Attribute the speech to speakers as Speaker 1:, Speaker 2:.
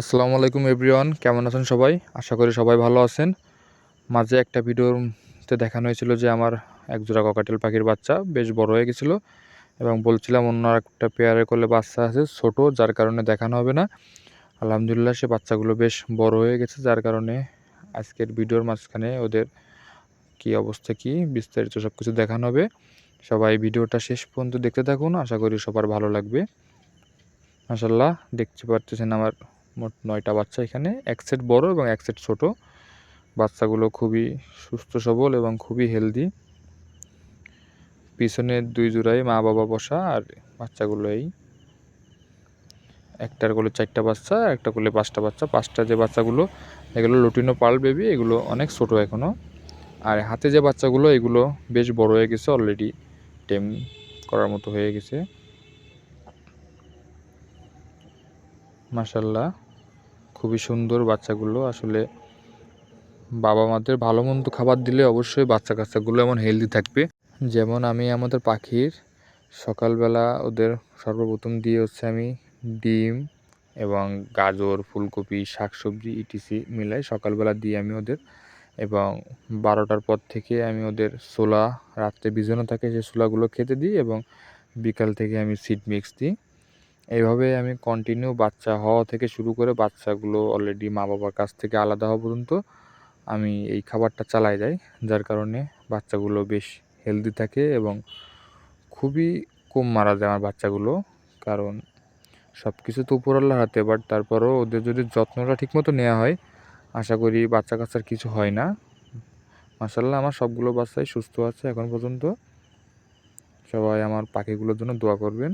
Speaker 1: আসসালামু আলাইকুম এভরিওয়ান, কেমন আছেন সবাই? আশা করি সবাই ভালো আছেন। মাঝে একটা ভিডিওতে দেখানো হয়েছিল যে আমার একজোড়া ককাটেল পাখির বাচ্চা বেশ বড় হয়ে গেছিল এবং বলছিলাম অন্য একটা পেয়ারে করলে বাচ্চা আছে ছোট, যার কারণে দেখানো হবে না। আলহামদুলিল্লাহ সে বাচ্চাগুলো বেশ বড় হয়ে গেছে, যার কারণে আজকের ভিডিওর মাঝখানে ওদের কি অবস্থা, কি বিস্তারিত সব কিছু দেখানো হবে। সবাই ভিডিওটা শেষ পর্যন্ত দেখতে থাকুন, আশা করি সবার ভালো লাগবে। মাসাল্লাহ দেখতে পারতেছেন আমার মোট নয়টা বাচ্চা এখানে। এক সেট বড় এবং এক সেট ছোটো। বাচ্চাগুলো খুবই সুস্থ, সবল এবং খুবই হেলদি পিছনে দুই জোড়াই মা, বাবা বসা আর বাচ্চাগুলো এই। একটার কোলে চারটা বাচ্চা, একটা কোলে পাঁচটা বাচ্চা। পাঁচটা যে বাচ্চাগুলো, এগুলো লুটিনো পাল বেবি, এগুলো অনেক ছোট এখনও আর হাতে যে বাচ্চাগুলো, এগুলো বেশ বড় হয়ে গেছে অলরেডি টেম করার মতো হয়ে গেছে। মাসাল্লাহ খুবই সুন্দর বাচ্চাগুলো। আসলে বাবা মাদের ভালো মন্দ খাবার দিলে অবশ্যই বাচ্চা কাচ্চাগুলো এমন হেলদি থাকবে। যেমন আমি আমাদের পাখির সকালবেলা ওদের সর্বপ্রথম দিয়ে হচ্ছে আমি ডিম এবং গাজর, ফুলকপি, শাকসবজি, ইটিসি মিলাই সকালবেলা দিয়ে আমি ওদের এবং বারোটার পর থেকে আমি ওদের ছোলা, রাত্রে ভিজানো থাকে সেই ছোলাগুলো খেতে দিই এবং বিকাল থেকে আমি সিড মিক্স দিই। এইভাবে আমি কন্টিনিউ বাচ্চা হওয়া থেকে শুরু করে বাচ্চাগুলো অলরেডি মা বাবার কাছ থেকে আলাদা হওয়া পর্যন্ত আমি এই খাবারটা চালাই যাই, যার কারণে বাচ্চাগুলো বেশ হেলদি থাকে এবং খুবই কম মারা যায় আমার বাচ্চাগুলো। কারণ সব কিছু তো উপরওয়ালার হাতে বাট তারপরও ওদের যদি যত্নটা ঠিকমতো নেওয়া হয়, আশা করি বাচ্চা কাচ্চার কিছু হয় না। মাসাল্লাহ আমার সবগুলো বাচ্চাই সুস্থ আছে এখন পর্যন্ত। সবাই আমার পাখিগুলোর জন্য দোয়া করবেন।